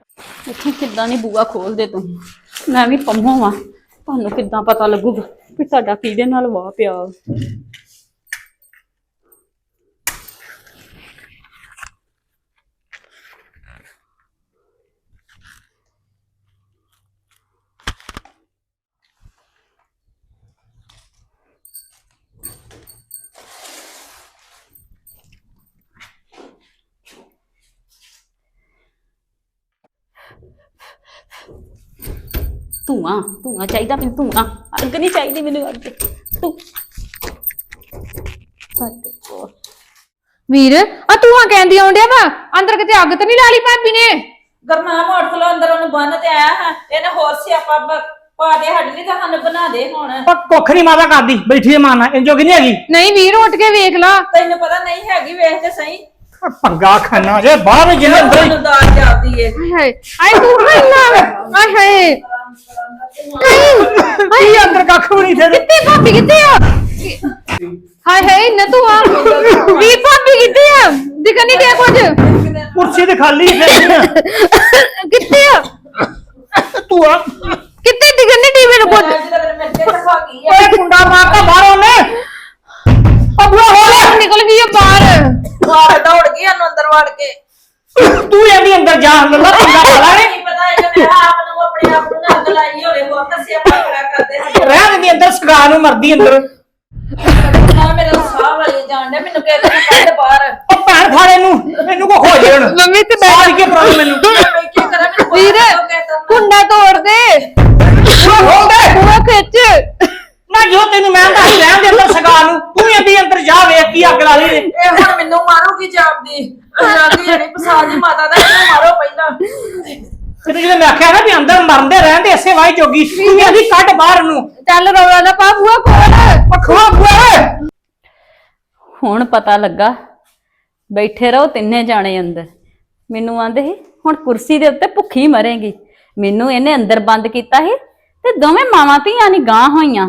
ਦੇਖੀ ਕਿੱਦਾਂ ਨਹੀਂ ਬੂਆ ਖੋਲਦੇ ਤੁਸੀਂ। ਮੈਂ ਵੀ ਪੰਮੋ ਵਾਂ। ਤੁਹਾਨੂੰ ਕਿੱਦਾਂ ਪਤਾ ਲੱਗੂਗਾ ਕਿ ਸਾਡਾ ਕਿਹਦੇ ਨਾਲ ਵਾਹ ਪਿਆ। ਧੂਆਂ ਧੂਆਂ ਚਾਹੀਦਾ ਮੈਨੂੰ ਧੂਆਂ। ਅੱਗ ਨਹੀਂ ਚਾਹੀਦੀ ਮੈਨੂੰ ਅੱਗ ਤੂੰ ਸਾਡੇ ਕੋਲ। ਵੀਰ ਆ ਤੂੰ ਆ ਕਹਿੰਦੀ ਆਉਂਦਿਆ ਵਾ? ਅੰਦਰ ਕਿਤੇ ਅੱਗ ਤੇ ਨਹੀਂ ਲਾ ਲਈ ਭਾਬੀ ਨੇ? ਗਰਨਾਮ ਉੱਠ ਲੋ ਅੰਦਰ ਉਹਨੂੰ ਬੰਨ ਤੇ ਆਇਆ ਹਾਂ ਇਹਨੇ ਹੋਰ ਸਿਆਪਾ ਬ- ਪਾ ਦੇ ਸਾਡੇ ਲਈ ਤਾਂ ਸਾਨੂੰ ਬਣਾ ਦੇ ਹੁਣ। ਪਰ ਕੁੱਖ ਨਹੀਂ ਮਾਤਾ ਕਰਦੀ ਬੈਠੀ ਮਾਨਾ ਜੋਗੀ ਨਹੀਂ ਹੈਗੀ? ਨਹੀਂ ਵੀਰ ਉੱਠ ਕੇ ਵੇਖ ਲਾ। ਤੈਨੂੰ ਪਤਾ ਨਹੀਂ ਹੈਗੀ ਵੇਖ ਤੇ ਸਹੀ। ਪੰਗਾ ਖਾਨਾ ਜੇ ਬਾਹਰ ਜਿਹਨੇ ਅੰਦਰ ਹੀ- ਮੈਨੂੰ ਦਾਲ ਜਾਂਦੀ ਏ। ਹਾਏ ਆਏ ਤੂੰ ਹਾਏ ਆਏ ਹਾਏ। ਕੀ ਅੰਦਰ ਕੱਖ ਵੀ ਨਹੀਂ ਫਿਰ ਕਿੱਥੇ ਭਾਬੀ ਕਿੱਥੇ ਆ? ਹਾਏ ਹਾਏ ਇੰਨਾ ਤੂੰ ਆ। ਵੀ ਭਾਬੀ ਕਿੱਥੇ ਆ? ਦਿਖਣ ਨਹੀਂ ਡਿਆ ਕੁਝ। ਕੁਰਸੀ ਤੇ ਖਾਲੀ ਫਿਰ ਕਿੱਥੇ ਆ? ਤੂੰ ਆ। ਕਿੱਥੇ ਦਿਖਣ ਨਹੀਂ ਡੀ ਮੈਨੂੰ ਕੁਝ? ਓਏ ਕੁੰਡਾ ਮਾਰਤਾ ਬਾਹਰ ਉਹਨੇ। ਅਬੂਆ ਹੋ ਗਿਆ ਨਿਕਲ ਗਈ ਆ ਬਾਹਰ। ਬਾਹਰ ਦੌੜ ਗਈ ਉਹਨੂੰ ਅੰਦਰ ਵੜ ਕੇ। ਤੂੰ ਇਹਦੀ ਅੰਦਰ ਜਾ। ਲੱਲਾ ਪੰਗਾ ਖਾ ਲੈਣੇ ਨਹੀਂ ਪਤਾ ਇਹ ਮੈਂ ਆਪ ਨੂੰ ਆਪਣੇ ਆਪ ਨੂੰ ਨਾ ਅੱਗ ਹੋਵੇ ਹੋਰ ਦੱਸਿਆ ਭੰਗੜਾ ਕਰਦੇ ਹਾਂ ਰਹਿਣ ਦਿੰਦੀ ਅੰਦਰ ਸਗਾ ਨੂੰ ਮਰਦੀ ਅੰਦਰ। ਨਾ ਮੇਰਾ ਸਾਹ ਵਾਲੇ ਜਾਣ ਡਿਆ ਮੈਨੂੰ ਕਹਿੰਦੇ ਕੱਢ ਬਾਹਰ। ਉਹ ਭੈਣ ਖਾਣੇ ਨੂੰ ਮੈਨੂੰ ਕੋ ਖੋ ਜੇ ਹੁਣ। ਮੰਮੀ ਤੇ ਸਾਰ ਕੇ ਪ੍ਰੋਬਲਮ ਮੈਨੂੰ? ਮੈਂ ਕੀ ਕਰਾਂ ਮੈਨੂੰ ਬਾਹਰ ਵੀਰ ਕਿਉਂ ਕਹਿਤਾ? ਕੁੰਡਾ ਤੋੜ ਦੇ। ਖੋਲ ਦੇ। ਬੂਆ ਖਿੱਚ। ਨਾ ਜੋ ਤੈਨੂੰ ਮੈਂ ਦੱਸ ਰਹਿਣ ਦੇ ਅੰਦਰ ਸਗਾ ਨੂੰ ਤੂੰ ਇਹਦੀ ਅੰਦਰ ਜਾ ਵੇਖ ਕੀ ਅੱਗ ਲਾ ਲਈ ਇਹ ਹੁਣ ਮੈਨੂੰ ਮਾਰੂਗੀ ਜਾਪਦੀ। ਜਾਂਦੀ ਨਹੀਂ ਪਸੰਦ ਮਾਤਾ ਦਾ ਇਹਨੂੰ ਮਾਰੋ ਪਹਿਲਾਂ। ਤੇ ਜਦੋਂ ਮੈਂ ਆਖਿਆ ਨਾ ਵੀ ਅੰਦਰ ਮਰਦੇ ਰਹਿਣ ਦੇ ਐਸੇ ਵਾਈ ਜੋਗੀ ਤੂੰ ਇਹਦੀ ਕੱਢ ਬਾਹਰ ਨੂੰ। ਚੱਲ ਰੌਲਾ ਨਾ ਪਾ ਬੂਆ ਖੋਲ ਪਖਵਾ ਬੁਆ ਹੁਣ ਪਤਾ ਲੱਗਾ ਬੈਠੇ ਰਹੋ ਤਿੰਨੇ ਜਾਣੇ ਅੰਦਰ। ਮੈਨੂੰ ਆਂਦੇ ਸੀ ਹੁਣ ਕੁਰਸੀ ਦੇ ਉੱਤੇ ਭੁੱਖੀ ਮਰੇਗੀ। ਮੈਨੂੰ ਇਹਨੇ ਅੰਦਰ ਬੰਦ ਕੀਤਾ ਸੀ ਤੇ ਦੋਵੇਂ ਮਾਵਾਂ ਧੀਆਂ ਨਹੀਂ ਗਾਂ ਹੋਈਆਂ।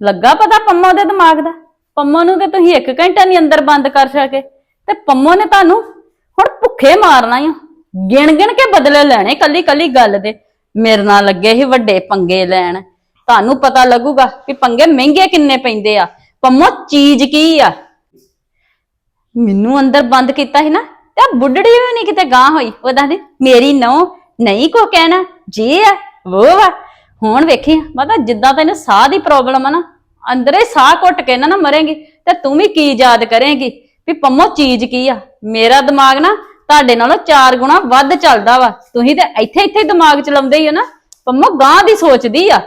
ਲੱਗਾ ਪਤਾ ਪੰਮੋ ਦੇ ਦਿਮਾਗ ਦਾ? ਪੰਮੋ ਨੂੰ ਤੇ ਤੁਸੀਂ ਇੱਕ ਘੰਟਾ ਨਹੀਂ ਅੰਦਰ ਬੰਦ ਕਰ ਸਕੇ। ਤੇ ਪੰਮੋ ਨੇ ਤੁਹਾਨੂੰ ਹੁਣ ਭੁੱਖੇ ਮਾਰਨਾ ਹੀ ਗਿਣ ਗਿਣ ਕੇ ਬਦਲੇ ਲੈਣੇ ਕੱਲੀ ਕੱਲੀ ਗੱਲ ਦੇ। ਮੇਰੇ ਨਾਲ ਲੱਗੇ ਸੀ ਵੱਡੇ ਪੰਗੇ ਲੈਣ। ਤੁਹਾਨੂੰ ਪਤਾ ਲੱਗੂਗਾ ਕਿ ਪੰਗੇ ਮਹਿੰਗੇ ਕਿੰਨੇ ਪੈਂਦੇ ਆ। ਪੰਮੋ, ਚੀਜ਼ ਕੀ ਆ? ਮੈਨੂੰ ਅੰਦਰ ਬੰਦ ਕੀਤਾ ਸੀ ਨਾ, ਤੇ ਆਹ ਬੁੱਢੜੀ ਵੀ ਨਹੀਂ ਕਿਤੇ ਗਾਂ ਹੋਈ। ਉਹ ਦੱਸਦੀ, ਮੇਰੀ ਨੌ ਨਹੀਂ ਕੋ ਕਹਿਣਾ, ਜੀ ਆ ਉਹ ਆ ਹੁਣ ਵੇਖੀ, ਮਾਤਾ ਜਿੱਦਾਂ ਤੈਨੂੰ ਸਾਹ ਦੀ ਪ੍ਰੋਬਲਮ ਆ ਨਾ, ਅੰਦਰੇ ਸਾਹ ਘੁੱਟ ਕੇ ਨਾ ਨਾ ਮਰੇਂਗੀ, ਤੇ ਤੂੰ ਵੀ ਕੀ ਯਾਦ ਕਰੇਂਗੀ ਵੀ ਪੰਮੋ, ਚੀਜ਼ ਕੀ ਆ? ਮੇਰਾ ਦਿਮਾਗ ਨਾ ਤੁਹਾਡੇ ਨਾਲੋਂ ਚਾਰ ਗੁਣਾ ਵੱਧ ਚੱਲਦਾ ਵਾ। ਤੁਸੀਂ ਤੇ ਇੱਥੇ ਇੱਥੇ ਦਿਮਾਗ ਚਲਾਉਂਦੇ ਹੀ ਹੋ ਨਾ। ਪੰਮੋ ਗਾਂ ਦੀ ਸੋਚਦੀ ਆ।